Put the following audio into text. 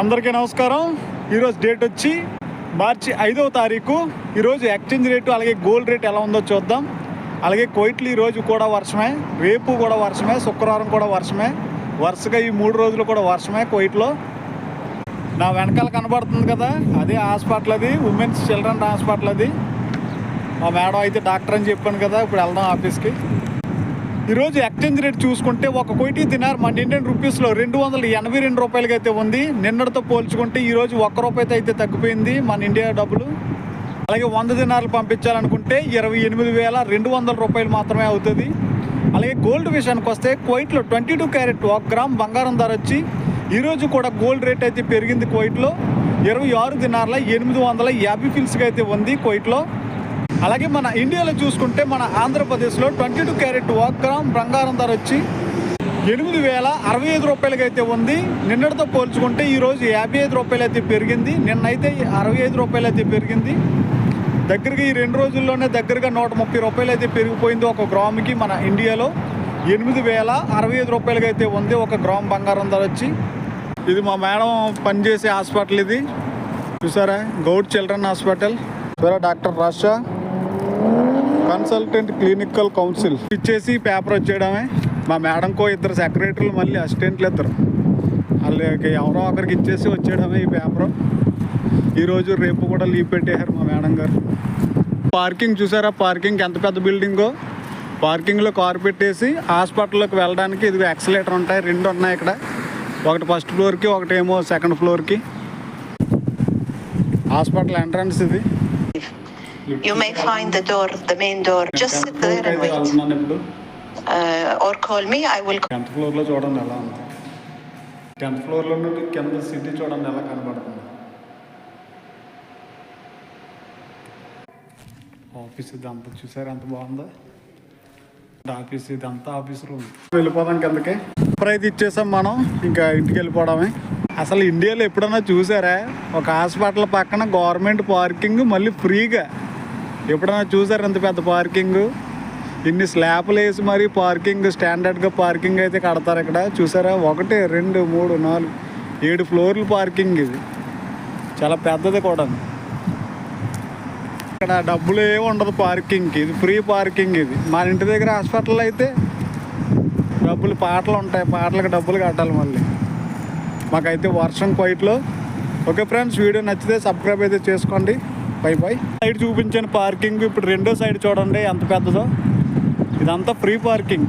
అందరికీ నమస్కారం. ఈరోజు డేట్ వచ్చి మార్చి ఐదవ తారీఖు. ఈరోజు ఎక్స్చేంజ్ రేటు అలాగే గోల్డ్ రేట్ ఎలా ఉందో చూద్దాం. అలాగే కోయిట్లు ఈరోజు కూడా వర్షమే. రేపు కూడా వర్షమే. శుక్రవారం కూడా వర్షమే. వరుసగా ఈ మూడు రోజులు కూడా వర్షమే కోయిట్లో. నా వెనకాల కనబడుతుంది కదా అదే హాస్పిటల్ అది. ఉమెన్స్ చిల్డ్రన్ హాస్పిటల్ అది. మా మేడం అయితే డాక్టర్ అని చెప్పాను కదా ఇప్పుడు వెళ్దాం ఆఫీస్కి. ఈరోజు ఎక్స్చేంజ్ రేట్ చూసుకుంటే ఒక కోటి దినార్ మన ఇండియన్ రూపీస్లో రెండు వందల ఎనభై రెండు రూపాయలకి అయితే ఉంది. నిన్నటితో పోల్చుకుంటే ఈరోజు ఒక్క రూపాయితో అయితే తగ్గిపోయింది మన ఇండియా డబ్బులు. అలాగే వంద దినాలు పంపించాలనుకుంటే ఇరవై ఎనిమిది వేల రెండు వందల రూపాయలు మాత్రమే అవుతుంది. అలాగే గోల్డ్ విషయానికి వస్తే కోయిట్లో ట్వంటీ టూ క్యారెట్ ఒక గ్రామ్ బంగారం ధర వచ్చి ఈరోజు కూడా గోల్డ్ రేట్ అయితే పెరిగింది కోయిట్లో. ఇరవై ఆరు దినార్ల ఎనిమిది వందల యాభై ఫిల్స్కి అయితే ఉంది కోయిట్లో. అలాగే మన ఇండియాలో చూసుకుంటే మన ఆంధ్రప్రదేశ్లో ట్వంటీ టూ క్యారెట్ ఒక గ్రామ్ బంగారం ధర వచ్చి ఎనిమిది వేల అరవై ఐదు రూపాయలకి అయితే ఉంది. నిన్నటితో పోల్చుకుంటే ఈరోజు యాభై ఐదు రూపాయలు అయితే పెరిగింది. నిన్నైతే అరవై ఐదు రూపాయలు అయితే పెరిగింది. దగ్గరగా ఈ రెండు రోజుల్లోనే దగ్గరగా నూట ముప్పై రూపాయలు అయితే పెరిగిపోయింది ఒక గ్రాముకి మన ఇండియాలో. ఎనిమిది వేల అరవై ఐదు రూపాయలకి అయితే ఉంది ఒక గ్రామ్ బంగారం ధర వచ్చి. ఇది మా మేడం పనిచేసే హాస్పిటల్ ఇది. చూసారా? Goud children hospital. చూసారా? Doctor Rasha consultant clinical council. ఇచ్చేసి పేపర్ వచ్చేయడమే. మా మేడంకో ఇద్దరు సెక్రటరీలు మళ్ళీ అసిస్టెంట్లు ఇద్దరు. వాళ్ళకి ఎవరో ఒకరికి ఇచ్చేసి వచ్చేయడమే ఈ పేపర్. ఈరోజు రేపు కూడా లీవ్ పెట్టేశారు మా మేడం గారు. పార్కింగ్ చూసారా? పార్కింగ్ ఎంత పెద్ద బిల్డింగో? పార్కింగ్లో కారు పెట్టేసి హాస్పిటల్లోకి వెళ్ళడానికి ఇది ఎక్సలేటర్ ఉంటాయి. రెండు ఉన్నాయి ఇక్కడ. ఒకటి ఫస్ట్ ఫ్లోర్కి ఒకటేమో సెకండ్ ఫ్లోర్కి. హాస్పిటల్ ఎంట్రన్స్ ఇది. You may find the door, the main door. Just sit there and wait. Uh, or call me. I will. Tenth ఫ్లోర్లో చూడండి ఎలా ఉంది టెన్త్ ఫ్లోర్లో నుండి కింద సిటీ చూడండి ఎలా కనబడుతుంది ఆఫీస్ ఇదంతా చూసారు ఎంత బాగుందో ఆఫీస్ ఇదంతా ఆఫీస్ రూమ్ వెళ్ళిపోదాం కిందకి అయితే ఇచ్చేసాం మనం ఇంకా ఇంటికి వెళ్ళిపోవడమే అసలు ఇండియాలో ఎప్పుడన్నా చూసారా ఒక హాస్పిటల్ పక్కన గవర్నమెంట్ పార్కింగ్ మళ్ళీ ఫ్రీగా ఎప్పుడన్నా చూసారు ఎంత పెద్ద పార్కింగ్? ఇన్ని స్లాబ్లు వేసి మరి పార్కింగ్ స్టాండర్డ్గా పార్కింగ్ అయితే కడతారు ఇక్కడ. చూసారా? ఒకటి రెండు మూడు నాలుగు ఏడు ఫ్లోర్లు పార్కింగ్ ఇది. చాలా పెద్దది కూడా. ఇక్కడ డబ్బులు ఏమి ఉండదు పార్కింగ్కి. ఇది ఫ్రీ పార్కింగ్ ఇది. మా ఇంటి దగ్గర హాస్పిటల్ అయితే డబ్బులు పాటలు ఉంటాయి. పాటలకు డబ్బులు కట్టాలి మళ్ళీ. మాకైతే వర్షం క్వైట్లో. ఓకే ఫ్రెండ్స్ వీడియో నచ్చితే సబ్స్క్రైబ్ అయితే చేసుకోండి. పై పై సైడ్ చూపించాను పార్కింగ్ ఇప్పుడు రెండో సైడ్ చూడండి ఎంత పెద్దదో. ఇదంతా ఫ్రీ పార్కింగ్.